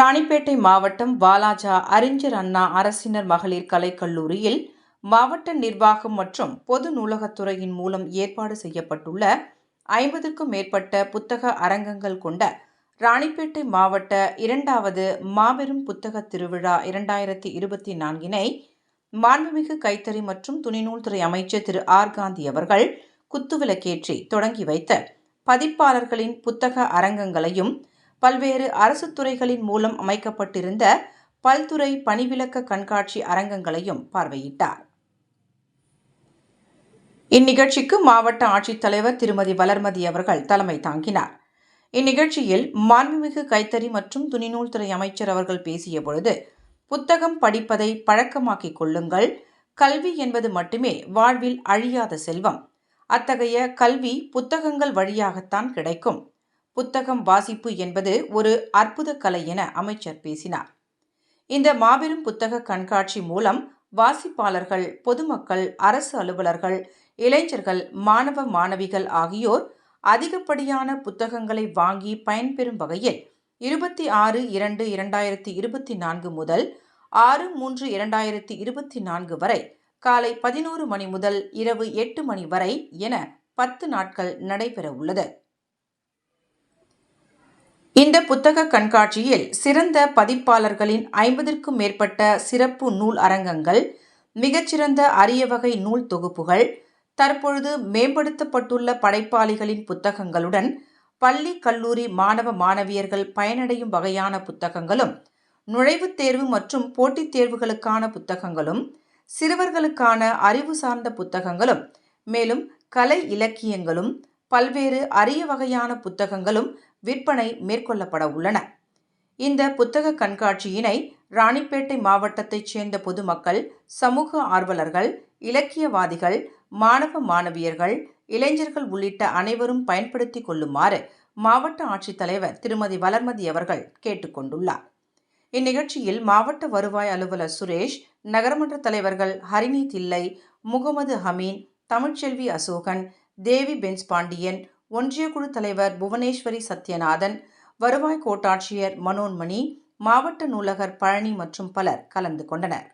ராணிப்பேட்டை மாவட்டம் வாலாஜா அறிஞர் அண்ணா அரசினர் மகளிர் கலைக்கல்லூரியில் மாவட்ட நிர்வாகம் மற்றும் பொது நூலகத்துறையின் மூலம் ஏற்பாடு செய்யப்பட்டுள்ள ஐம்பதுக்கும் மேற்பட்ட புத்தக அரங்கங்கள் கொண்ட ராணிப்பேட்டை மாவட்ட இரண்டாவது மாபெரும் புத்தக திருவிழா இரண்டாயிரத்தி இருபத்தி நான்கினை மாண்புமிகு கைத்தறி மற்றும் துணிநூல்துறை அமைச்சர் திரு ஆர் காந்தி அவர்கள் குத்துவிளக்கேற்றி தொடங்கி வைத்த பதிப்பாளர்களின் புத்தக அரங்கங்களையும் பல்வேறு அரசு துறைகளின் மூலம் அமைக்கப்பட்டிருந்த பல்துறை பணிவிலக்க கண்காட்சி அரங்கங்களையும் பார்வையிட்டார். இந்நிகழ்ச்சிக்கு மாவட்ட ஆட்சித்தலைவர் திருமதி வளர்மதி அவர்கள் தலைமை தாங்கினார். இந்நிகழ்ச்சியில் மாண்புமிகு கைத்தறி மற்றும் துணிநூல்துறை அமைச்சர் அவர்கள் பேசிய பொழுது புத்தகம் படிப்பதை பழக்கமாக்கிக் கொள்ளுங்கள் கல்வி என்பது மட்டுமே வாழ்வில் அழியாத செல்வம். அத்தகைய கல்வி புத்தகங்கள் வழியாகத்தான் கிடைக்கும். புத்தகம் வாசிப்பு என்பது ஒரு அற்புத கலை என அமைச்சர் பேசினார். இந்த மாபெரும் புத்தக கண்காட்சி மூலம் வாசிப்பாளர்கள் பொதுமக்கள் அரசு அலுவலர்கள் இளைஞர்கள் மாணவ மாணவிகள் ஆகியோர் அதிகப்படியான புத்தகங்களை வாங்கி பயன்பெறும் வகையில் இருபத்தி ஆறு இரண்டு இரண்டாயிரத்தி இருபத்தி நான்கு முதல் ஆறு மூன்று இரண்டாயிரத்தி இருபத்தி நான்கு வரை காலை பதினோரு மணி முதல் இரவு எட்டு மணி வரை என பத்து நாட்கள் நடைபெற உள்ளது. இந்த புத்தக கண்காட்சியில் சிறந்த பதிப்பாளர்களின் ஐம்பதிற்கும் மேற்பட்ட சிறப்பு நூல் அரங்கங்கள் மிகச்சிறந்த அரிய வகை நூல் தொகுப்புகள் தற்பொழுது மேம்படுத்தப்பட்டுள்ள படைப்பாளிகளின் புத்தகங்களுடன் பள்ளி கல்லூரி மாணவ மாணவியர்கள் பயனடையும் வகையான புத்தகங்களும் நுழைவுத் தேர்வு மற்றும் போட்டித் தேர்வுகளுக்கான புத்தகங்களும் சிறுவர்களுக்கான அறிவு சார்ந்த புத்தகங்களும் மேலும் கலை இலக்கியங்களும் பல்வேறு அரிய வகையான புத்தகங்களும் விற்பனை மேற்கொள்ளப்பட உள்ளன. இந்த புத்தக கண்காட்சியினை ராணிப்பேட்டை மாவட்டத்தைச் சேர்ந்த பொதுமக்கள் சமூக ஆர்வலர்கள் இலக்கியவாதிகள் மாணவ மாணவியர்கள் இளைஞர்கள் உள்ளிட்ட அனைவரும் பயன்படுத்திக் கொள்ளுமாறு மாவட்ட ஆட்சித்தலைவர் திருமதி வளர்மதி அவர்கள் கேட்டுக்கொண்டுள்ளார் இந்நிகழ்ச்சியில் மாவட்ட வருவாய் அலுவலர் சுரேஷ் நகரமன்ற தலைவர்கள் ஹரிணி தில்லை முகமது ஹமீன் தமிழ்ச்செல்வி அசோகன் தேவி பென்ஸ் பாண்டியன் ஒன்றிய குழு தலைவர் புவனேஸ்வரி சத்யநாதன் வருவாய் கோட்டாட்சியர் மனோன்மணி மாவட்ட நூலகர் பழனி மற்றும் பலர் கலந்து கொண்டனர்.